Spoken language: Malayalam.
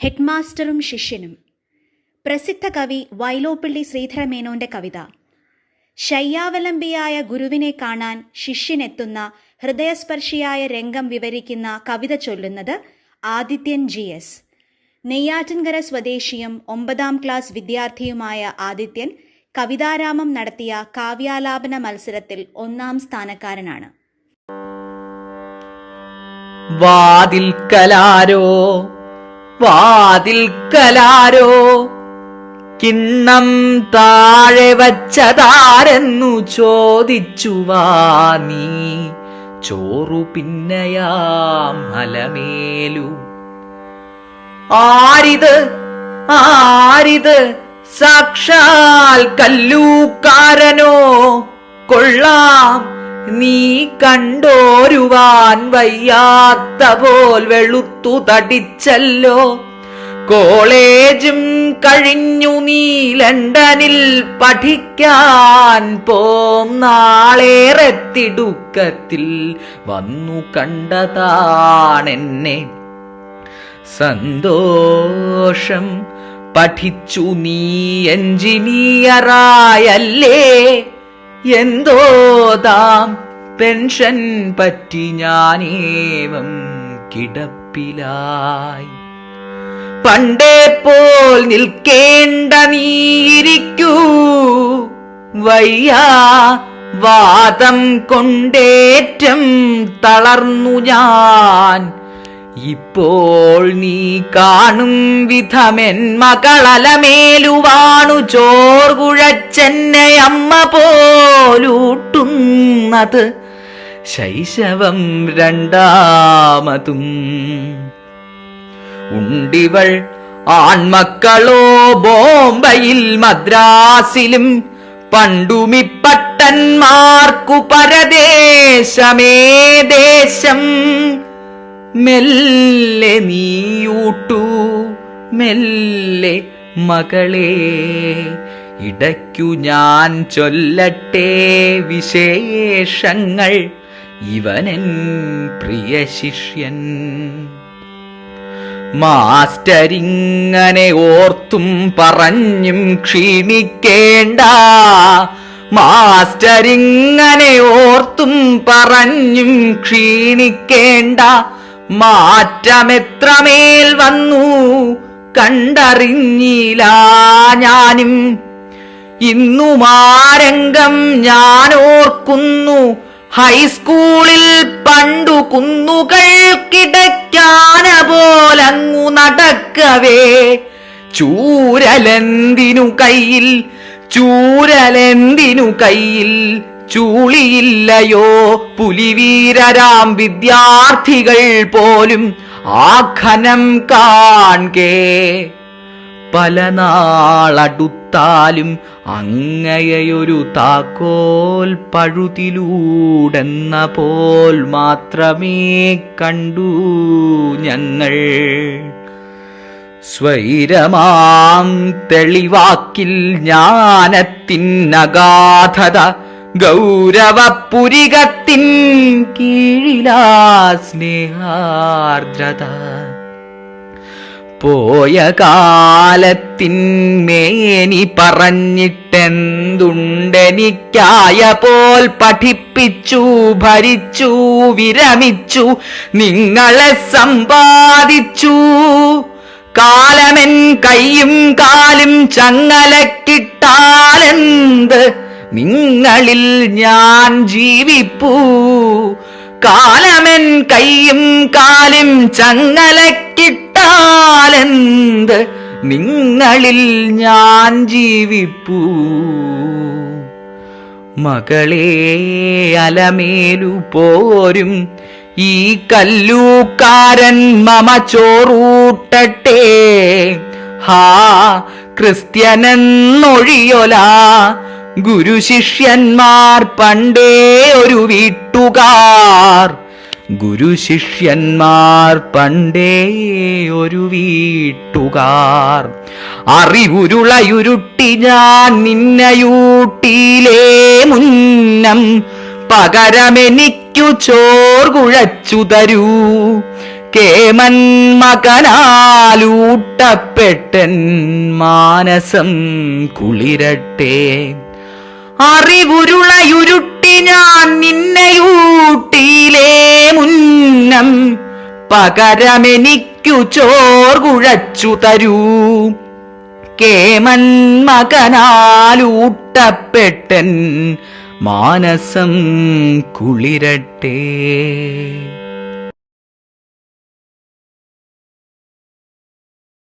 ഹെഡ്മാസ്റ്ററും ശിഷ്യനും. പ്രസിദ്ധ കവി വൈലോപ്പിള്ളി ശ്രീധരമേനോന്റെ കവിത. ശയ്യാവലംബിയായ ഗുരുവിനെ കാണാൻ ശിഷ്യനെത്തുന്ന ഹൃദയസ്പർശിയായ രംഗം വിവരിക്കുന്ന കവിത ചൊല്ലുന്നത് ആദിത്യൻ ജി എസ്. നെയ്യാറ്റിൻകര സ്വദേശിയും ഒമ്പതാം ക്ലാസ് വിദ്യാർത്ഥിയുമായ ആദിത്യൻ കവിതാരാമം നടത്തിയ കാവ്യാലാപന മത്സരത്തിൽ ഒന്നാം സ്ഥാനക്കാരനാണ്. വാതിൽക്കലാരോ വാതിൽക്കലാരോ കിണ്ണം താഴെ വച്ചതാരെന്നു ചോദിച്ചു വാ നീ. ചോറു പിന്നയാം മലമേലു. ആരിത്? ആരിത്? സാക്ഷാൽ കല്ലൂക്കാരനോ? കൊള്ളാം. നീ കണ്ടോരുവാൻ വയ്യാത്ത പോൽ വെളുത്തു തടിച്ചല്ലോ. കോളേജും കഴിഞ്ഞു നീ ലണ്ടനിൽ പഠിക്കാൻ പോം. നാളേറെ തിടുക്കത്തിൽ വന്നു കണ്ടതാണെന്നെ. സന്തോഷം പഠിച്ചു നീ എഞ്ചിനീയറായല്ലേ. എന്തോ താം പെൻഷൻ പറ്റി ഞാനേവം കിടപ്പിലായി. പണ്ടേ പോൽ നിൽക്കേണ്ട നീയിരിക്കൂ വയ്യാ വാദം കൊണ്ടേറ്റം തളർന്നു ഞാൻ. ഇപ്പോൾ നീ കാണും വിധമെൻ മകളലമേലുവാണു ചോർ കുഴച്ചെന്നെ അമ്മ പോലൂട്ടുന്നത്. ശൈശവം രണ്ടാമതും. ഉണ്ടിവൾ ആൺമക്കളോ ബോംബയിൽ മദ്രാസിലും പണ്ടുമിപ്പട്ടന്മാർക്കു പരദേശമേ ദേശം. മെല്ലെ നീയൂട്ടു മെല്ലെ മകളെ ഇടയ്ക്കു ഞാൻ ചൊല്ലട്ടെ വിശേഷങ്ങൾ ഇവനൻ പ്രിയ ശിഷ്യൻ. മാസ്റ്റരിങ്ങനെ ഓർത്തും പറഞ്ഞും ക്ഷീണിക്കേണ്ട മാസ്റ്റരിങ്ങനെ ഓർത്തും പറഞ്ഞും ക്ഷീണിക്കേണ്ട മാറ്റമെത്രമേൽ വന്നു കണ്ടറിഞ്ഞില്ല ഞാനും. ഇന്നു മാരംഗം ഞാൻ ഓർക്കുന്നു ഹൈസ്കൂളിൽ പണ്ടു കുന്നുകൾക്കിടയ്ക്കാന പോലങ്ങു നടക്കവേ. ചൂരലെന്തിനു കയ്യിൽ? ചൂരലെന്തിനു കയ്യിൽ? ചൂളിയില്ലയോ പുലിവീരരാം വിദ്യാർത്ഥികൾ പോലും ആഖനം കാൺകേ. പല നാളടുത്താലും അങ്ങയൊരു താക്കോൽ പഴുതിലൂടെന്ന പോൽ മാത്രമേ കണ്ടു ഞങ്ങൾ. സ്വൈരമാം തെളിവാക്കിൽ ജ്ഞാനത്തിനഗാധത ഗൗരവപുരികത്തിൻ കീഴിലാ സ്നേഹാർദ്രത. പോയ കാലത്തിന്മേനി പറഞ്ഞിട്ടെന്തുണ്ടെനിക്കായ പോൽ പഠിപ്പിച്ചു ഭരിച്ചു വിരമിച്ചു നിങ്ങളെ സമ്പാദിച്ചു. കാലമെൻ കൈയും കാലും ചങ്ങലക്കിട്ടാലെന്ത് നിങ്ങളിൽ ഞാൻ ജീവിപ്പൂ. കാലമെൻ കൈയും കാലും ചങ്ങലക്കിട്ടാലെന്ത്? നിങ്ങളിൽ ഞാൻ ജീവിപ്പൂ. മകളെ അലമേലു പോരും. ഈ കല്ലൂക്കാരൻ മമ ചോറൂട്ടട്ടെ. ഹാ ക്രിസ്ത്യനെന്നൊഴിയൊല. ഗുരു ശിഷ്യന്മാർ പണ്ടേ ഒരു വീട്ടുകാർ. ഗുരു ശിഷ്യന്മാർ പണ്ടേ ഒരു വീട്ടുകാർ. അറിവുരുളയുരുട്ടി ഞാൻ നിന്നയൂട്ടിയിലേ മുന്നം. പകരമെനിക്കു ചോർ കുഴച്ചു തരൂ. കേമൻ മകനാലൂട്ടപ്പെട്ടൻ മാനസം കുളിരട്ടെ. അറിവുരുളയുരുട്ടി ഞാൻ നിന്നെയൂട്ടിയിലേ മുന്നം. പകരമെനിക്കു ചോർ കുഴച്ചു തരൂ. കേമൻ മകനാലൂട്ടപ്പെട്ടൻ മാനസം കുളിരട്ടെ.